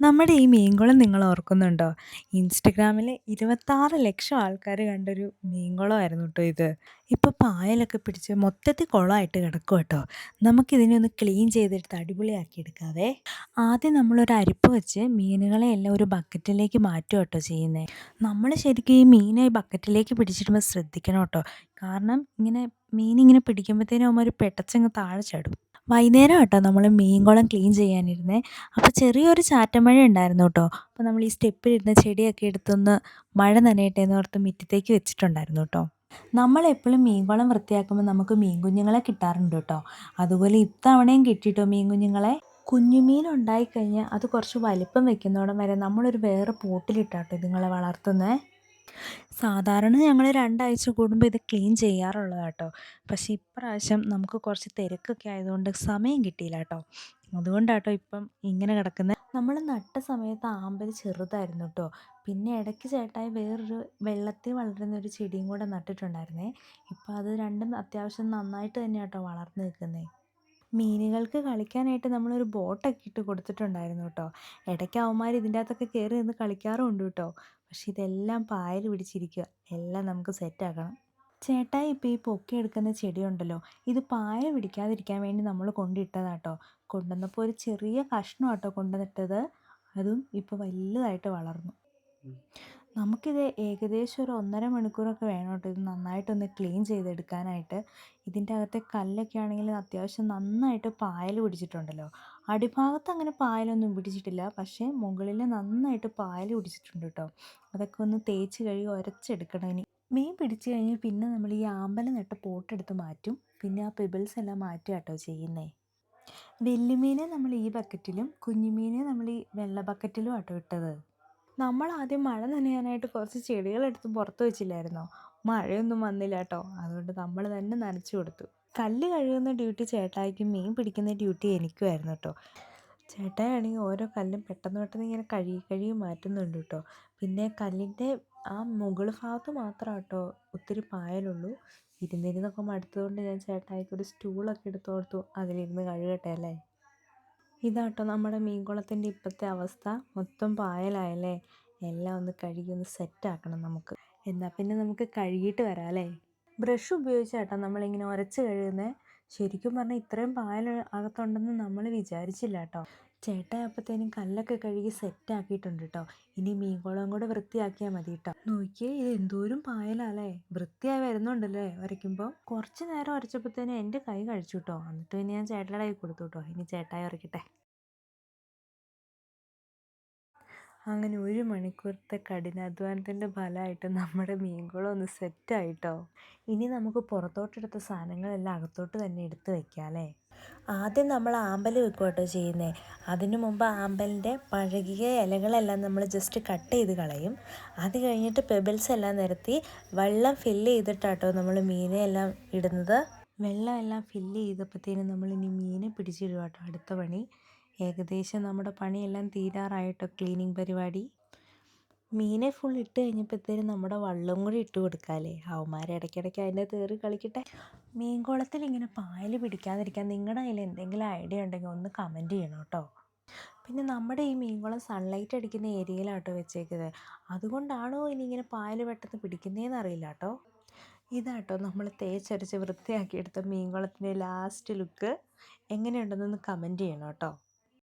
നമ്മുടെ ഈ മീൻകുളം നിങ്ങൾ ഓർക്കുന്നുണ്ടോ? ഇൻസ്റ്റഗ്രാമിൽ ഇരുപത്താറ് ലക്ഷം ആൾക്കാർ കണ്ടൊരു മീൻകുളമായിരുന്നു കേട്ടോ ഇത്. ഇപ്പോൾ പായലൊക്കെ പിടിച്ച് മൊത്തത്തിൽ കുളമായിട്ട് കിടക്കും കേട്ടോ നമുക്കിതിനെ ഒന്ന് ക്ലീൻ ചെയ്തെടുത്ത് അടിപൊളിയാക്കി എടുക്കാവേ. ആദ്യം നമ്മളൊരു അരിപ്പ് വെച്ച് മീനുകളെ എല്ലാം ഒരു ബക്കറ്റിലേക്ക് മാറ്റും കേട്ടോ ചെയ്യുന്നത് നമ്മൾ ശരിക്കും ഈ മീനെ ബക്കറ്റിലേക്ക് പിടിച്ചിടുമ്പോൾ ശ്രദ്ധിക്കണം കേട്ടോ കാരണം ഇങ്ങനെ മീനിങ്ങനെ പിടിക്കുമ്പോഴത്തേനും അവന്മാര് പെട്ടച്ചങ്ങ് താഴെ ചാടും. വൈകുന്നേരമാ കേട്ടോ നമ്മൾ മീൻകുളം ക്ലീൻ ചെയ്യാനിരുന്നേ. അപ്പോൾ ചെറിയൊരു ചാറ്റമഴ ഉണ്ടായിരുന്നു കേട്ടോ അപ്പോൾ നമ്മൾ ഈ സ്റ്റെപ്പിലിരുന്ന ചെടിയൊക്കെ എടുത്തൊന്ന് മഴ നനയട്ടെ എന്ന് ഓർത്ത് മിറ്റത്തേക്ക് വെച്ചിട്ടുണ്ടായിരുന്നു ട്ടോ. നമ്മളെപ്പോഴും മീൻകുളം വൃത്തിയാക്കുമ്പോൾ നമുക്ക് മീൻ കുഞ്ഞുങ്ങളെ കിട്ടാറുണ്ട് കേട്ടോ അതുപോലെ ഇത്തവണയും കിട്ടിയിട്ടോ മീൻ കുഞ്ഞുങ്ങളെ. കുഞ്ഞുമീൻ ഉണ്ടായിക്കഴിഞ്ഞാൽ അത് കുറച്ച് വലിപ്പം വെക്കുന്നോടം വരെ നമ്മളൊരു വേറെ പോട്ടിലിട്ടാട്ടോ ഇതുങ്ങളെ വളർത്തുന്നേ. സാധാരണ ഞങ്ങൾ രണ്ടാഴ്ച കൂടുമ്പോൾ ഇത് ക്ലീൻ ചെയ്യാറുള്ളത് കേട്ടോ പക്ഷേ ഇപ്രാവശ്യം നമുക്ക് കുറച്ച് തിരക്കൊക്കെ ആയതുകൊണ്ട് സമയം കിട്ടിയില്ല കേട്ടോ അതുകൊണ്ടാട്ടോ ഇപ്പം ഇങ്ങനെ കിടക്കുന്നത് നമ്മൾ നട്ട സമയത്ത് ആമ്പൽ ചെറുതായിരുന്നു കേട്ടോ പിന്നെ ഇടയ്ക്ക് ചേട്ടായി വേറൊരു വെള്ളത്തിൽ വളരുന്ന ഒരു ചെടിയും കൂടെ നട്ടിട്ടുണ്ടായിരുന്നേ. ഇപ്പം അത് രണ്ടും അത്യാവശ്യം നന്നായിട്ട് തന്നെ കേട്ടോ വളർന്നു നിൽക്കുന്നേ. മീനുകൾക്ക് കളിക്കാനായിട്ട് നമ്മളൊരു ബോട്ടൊക്കെ ഇട്ട് കൊടുത്തിട്ടുണ്ടായിരുന്നു കേട്ടോ ഇടയ്ക്ക് അവന്മാർ ഇതിന്റെ അകത്തൊക്കെ കയറി നിന്ന് കളിക്കാറുണ്ട് കേട്ടോ പക്ഷെ ഇതെല്ലാം പായൽ പിടിച്ചിരിക്കുക എല്ലാം നമുക്ക് സെറ്റാക്കണം. ചേട്ടായി ഇപ്പോൾ ഈ പൊക്കി പൊക്കിയെടുക്കുന്ന ചെടിയുണ്ടല്ലോ, ഇത് പായ പിടിക്കാതിരിക്കാൻ വേണ്ടി നമ്മൾ കൊണ്ടിട്ടതാ ട്ടോ. കൊണ്ടുവന്നപ്പോ ഒരു ചെറിയ കഷ്ണം ട്ടോ കൊണ്ടുവന്നിട്ടത്. അതും ഇപ്പോൾ വലുതായിട്ട് വളർന്നു. നമുക്കിത് ഏകദേശം ഒരു 1 1/2 മണിക്കൂറൊക്കെ വേണം കേട്ടോ ഇത് നന്നായിട്ടൊന്ന് ക്ലീൻ ചെയ്തെടുക്കാനായിട്ട്. ഇതിന്റെ അകത്തെ കല്ലൊക്കെ ആണെങ്കിൽ അത്യാവശ്യം നന്നായിട്ട് പായൽ പിടിച്ചിട്ടുണ്ടല്ലോ. അടിഭാഗത്ത് അങ്ങനെ പായലൊന്നും പിടിച്ചിട്ടില്ല. പക്ഷേ മുകളിൽ നന്നായിട്ട് പായൽ പിടിച്ചിട്ടുണ്ട് കേട്ടോ അതൊക്കെ ഒന്ന് തേച്ച് കഴുകി ഉരച്ചെടുക്കണം ഇനി. മീൻ പിടിച്ച് കഴിഞ്ഞ് പിന്നെ നമ്മൾ ഈ ആമ്പലം നട്ട പോട്ടെടുത്ത് മാറ്റും. പിന്നെ ആ പിബിൾസ് എല്ലാം മാറ്റുക കേട്ടോ ചെയ്യുന്നേ. വെല്ലുമീനെ നമ്മൾ ഈ ബക്കറ്റിലും കുഞ്ഞുമീനെ നമ്മൾ ഈ വെള്ള ബക്കറ്റിലും ആട്ടോ ഇട്ടത്. നമ്മളാദ്യം മഴ നനയാനായിട്ട് കുറച്ച് ചെടികളെടുത്ത് പുറത്ത് വെച്ചില്ലായിരുന്നോ? മഴയൊന്നും വന്നില്ല കേട്ടോ അതുകൊണ്ട് നമ്മൾ തന്നെ നനച്ചു കൊടുത്തു. കല്ല് കഴുകുന്ന ഡ്യൂട്ടി ചേട്ടായിക്കും മീൻ പിടിക്കുന്ന ഡ്യൂട്ടി എനിക്കുമായിരുന്നു കേട്ടോ ചേട്ടായാണെങ്കിൽ ഓരോ കല്ലും പെട്ടെന്ന് പെട്ടെന്ന് ഇങ്ങനെ കഴുകി കഴുകി മാറ്റുന്നുണ്ട് കേട്ടോ പിന്നെ കല്ലിന്റെ ആ മുകൾ ഭാഗത്ത് മാത്രം കേട്ടോ ഒത്തിരി പായലുള്ളൂ. ഇരുന്നിരുന്നൊക്കെ മടുത്തതുകൊണ്ട് ഞാൻ ചേട്ടായിക്ക് ഒരു സ്റ്റൂളൊക്കെ എടുത്തു കൊടുത്തു. അതിലിരുന്ന് കഴുകട്ടെ അല്ലേ. ഇതാ ട്ടോ നമ്മുടെ മീൻകുളത്തിന്റെ ഇപ്പോഴത്തെ അവസ്ഥ. മൊത്തം പായലായല്ലേ. എല്ലാം ഒന്ന് കഴുകി ഒന്ന് സെറ്റാക്കണം നമുക്ക്. എന്നാൽ പിന്നെ നമുക്ക് കഴുകിയിട്ട് വരാം അല്ലേ. ബ്രഷ് ഉപയോഗിച്ചാട്ടോ നമ്മളിങ്ങനെ ഉരച്ച് കഴുകുന്നത് ശരിക്കും പറഞ്ഞാൽ ഇത്രയും പായൽ അകത്തുണ്ടെന്ന് നമ്മൾ വിചാരിച്ചില്ല ട്ടോ. ചേട്ടായി അപ്പത്തേനും കല്ലൊക്കെ കഴുകി സെറ്റ് ആക്കിയിട്ടുണ്ട് കേട്ടോ ഇനി മീൻകുളം കൂടെ വൃത്തിയാക്കിയാൽ മതി കേട്ടോ നോക്കിയേ ഇത് എന്തോരം പായലല്ലേ? വൃത്തിയായി വരുന്നുണ്ടല്ലേ വരയ്ക്കുമ്പോൾ കുറച്ച് നേരം ഉരച്ചപ്പോഴത്തേനും എന്റെ കൈ കഴിച്ചു കേട്ടോ എന്നിട്ട് പിന്നെ ഞാൻ ചേട്ടായിയുടെ കൈ കൊടുത്തു കേട്ടോ ഇനി ചേട്ടായി ഉരയ്ക്കട്ടെ. അങ്ങനെ ഒരു മണിക്കൂറത്തെ കഠിനാധ്വാനത്തിന്റെ ഫലമായിട്ട് നമ്മുടെ മീൻകുളം ഒന്ന് സെറ്റായി ട്ടോ. ഇനി നമുക്ക് പുറത്തോട്ടെടുത്ത സാധനങ്ങളെല്ലാം അകത്തോട്ട് തന്നെ എടുത്ത് വെക്കാം. ആദ്യം നമ്മൾ ആമ്പൽ വെക്കുവാ ചെയ്യുന്നത് ചെയ്യുന്നേ. അതിനു മുമ്പ് ആമ്പലിന്റെ പഴകിയ ഇലകളെല്ലാം നമ്മൾ ജസ്റ്റ് കട്ട് ചെയ്ത് കളയും. അത് കഴിഞ്ഞിട്ട് പെബിൾസ് എല്ലാം നിരത്തി വെള്ളം ഫില്ല് ചെയ്തിട്ടാട്ടോ നമ്മൾ മീനെ എല്ലാം ഇടുന്നത്. വെള്ളം എല്ലാം ഫില്ല് ചെയ്തപ്പോഴത്തേനും നമ്മളിനി മീനെ പിടിച്ചിടുക കേട്ടോ അടുത്ത പണി. ഏകദേശം നമ്മുടെ പണിയെല്ലാം തീരാറായിട്ടോ ക്ലീനിങ് പരിപാടി. മീനെ ഫുൾ ഇട്ട് കഴിഞ്ഞപ്പോഴത്തേനും നമ്മുടെ വള്ളവും കൂടി ഇട്ട് കൊടുക്കാമല്ലേ. അവന്മാര് ഇടയ്ക്കിടയ്ക്ക് അതിന്റെ തേറി കളിക്കട്ടെ. മീൻകുളത്തിൽ ഇങ്ങനെ പായൽ പിടിക്കാതിരിക്കാൻ നിങ്ങളുടെ കയ്യിൽ എന്തെങ്കിലും ഐഡിയ ഉണ്ടെങ്കിൽ ഒന്ന് കമന്റ് ചെയ്യണം കേട്ടോ പിന്നെ നമ്മുടെ ഈ മീൻകുളം സൺലൈറ്റ് അടിക്കുന്ന ഏരിയയിലാട്ടോ വെച്ചേക്കുന്നത്. അതുകൊണ്ടാണോ ഇനി ഇങ്ങനെ പായൽ പെട്ടെന്ന് പിടിക്കുന്നതെന്ന് അറിയില്ല കേട്ടോ ഇതാട്ടോ നമ്മൾ തേച്ചരച്ച് വൃത്തിയാക്കിയെടുത്ത മീൻകുളത്തിന്റെ ലാസ്റ്റ് ലുക്ക്. എങ്ങനെയുണ്ടെന്നൊന്ന് കമന്റ് ചെയ്യണം ട്ടോ.